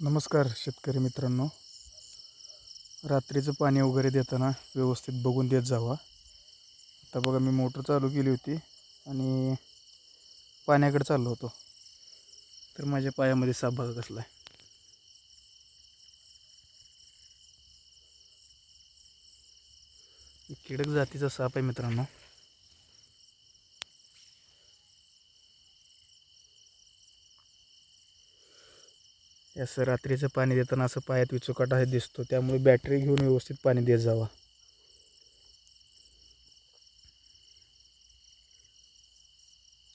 नमस्कार शेतकरी मित्रांनो. रात्रीचं पाणी वगैरे देताना व्यवस्थित बघून देत जावा. आता बघा मी मोटर चालू केली होती आणि पाण्याकडे चाललो होतो. तर माझ्या पायामध्ये साप बघा कसला आहे किडक जातीचा साप आहे मित्रांनो. हे असं रात्रीचं पाणी देताना असं पायात विचुकाटा हे दिसतो. त्यामुळे बॅटरी घेऊन व्यवस्थित पाणी देत जावा.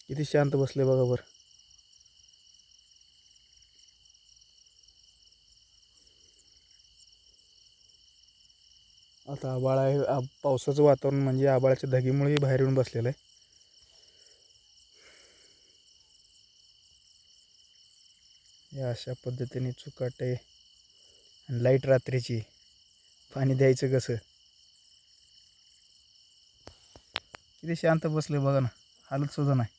किती शांत बसले बघा बरं. आता आबाळ आहे आ- पावसाचं वातावरण म्हणजे आबाळाच्या धगीमुळेही बाहेर येऊन बसलेलं आहे. या अशा पद्धतीने चुकाटे आणि लाइट रात्रीची पाणी द्यायचं कसं? किती शांत बसले बघा ना हालत सुद्धा नाही.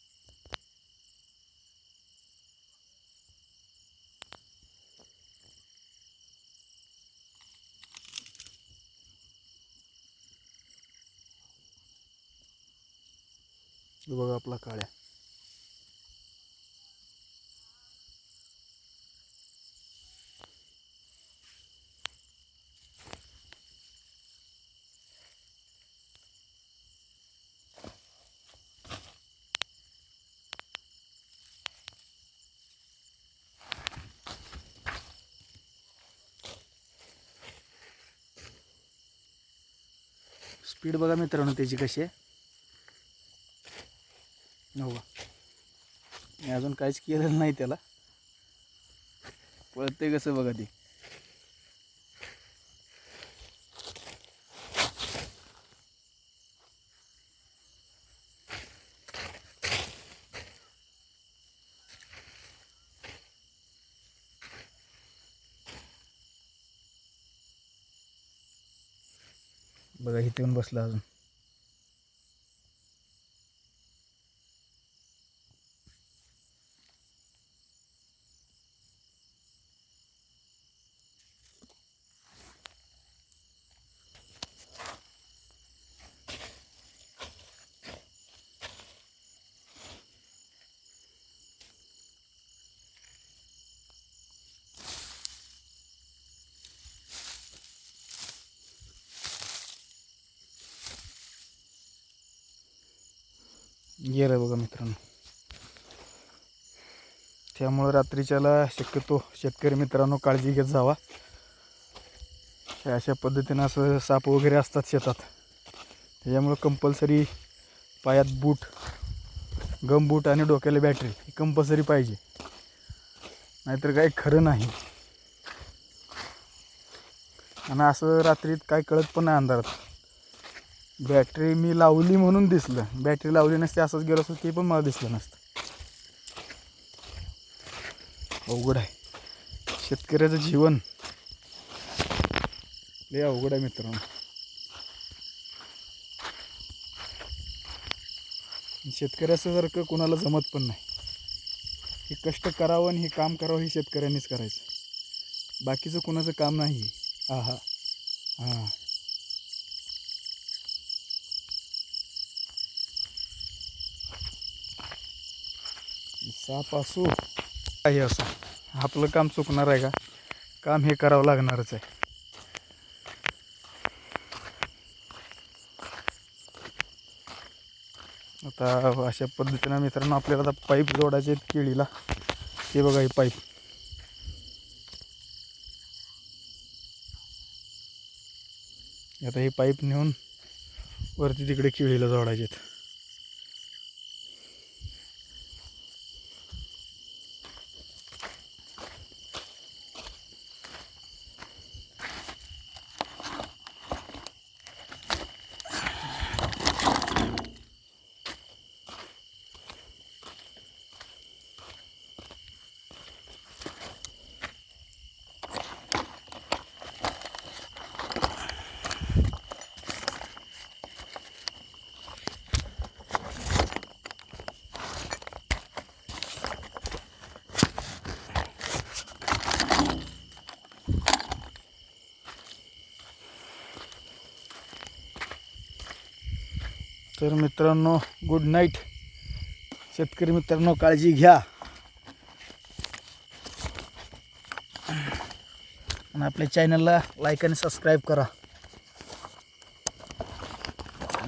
बघा आपला काळ्या. स्पीड बघा मित्रांनो त्याची कशी आहे. हो मी अजून काहीच केलेलं नाही त्याला. पळते कसं बघा ते. बघा इथे येऊन बसला अजून. गेलं बघा मित्रांनो. त्यामुळं रात्रीच्याला शक्यतो शेतकरी मित्रांनो काळजी घेत जावा. अशा पद्धतीनं असं साप वगैरे असतात शेतात. त्याच्यामुळं कंपल्सरी पायात बूट गम बूट आणि डोक्याला बॅटरी ही कंपल्सरी पाहिजे. नाहीतर काही खरं नाही. आणि असं रात्रीत काय कळत पण नाही अंधारात. बॅटरी मी लावली म्हणून दिसलं. बॅटरी लावली नसते असंच गेलो असतं ते पण मला दिसलं नसतं. अवघड आहे. शेतकऱ्याचं जीवन. लय अवघड आहे मित्रांनो. शेतकऱ्यासारखं कोणाला जमत पण नाही. हे कष्ट करावं आणि हे काम करावं हे शेतकऱ्यांनीच करायचं. बाकीचं कोणाचं काम नाही. हा हा हां. साप असो काही असो? आपलं काम चुकणार आहे का? काम हे करावं लागणारच आहे. आता अशा पद्धतीनं मित्रांनो आपल्याला आता पाईप जोडायचे आहेत केळीला. ते बघा हे पाईप. आता हे पाईप नेऊन वरती तिकडे केळीला जोडायचे आहेत. तर मित्रांनो गुड नाईट शेतकरी मित्रांनो काळजी घ्या. आणि आपल्या चॅनलला लाईक आणि सबस्क्राईब करा.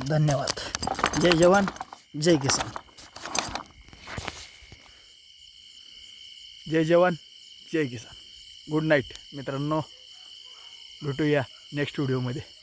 धन्यवाद. जय जवान जय किसान. जय जवान जय किसान. गुड नाईट मित्रांनो. भेटूया नेक्स्ट व्हिडिओमध्ये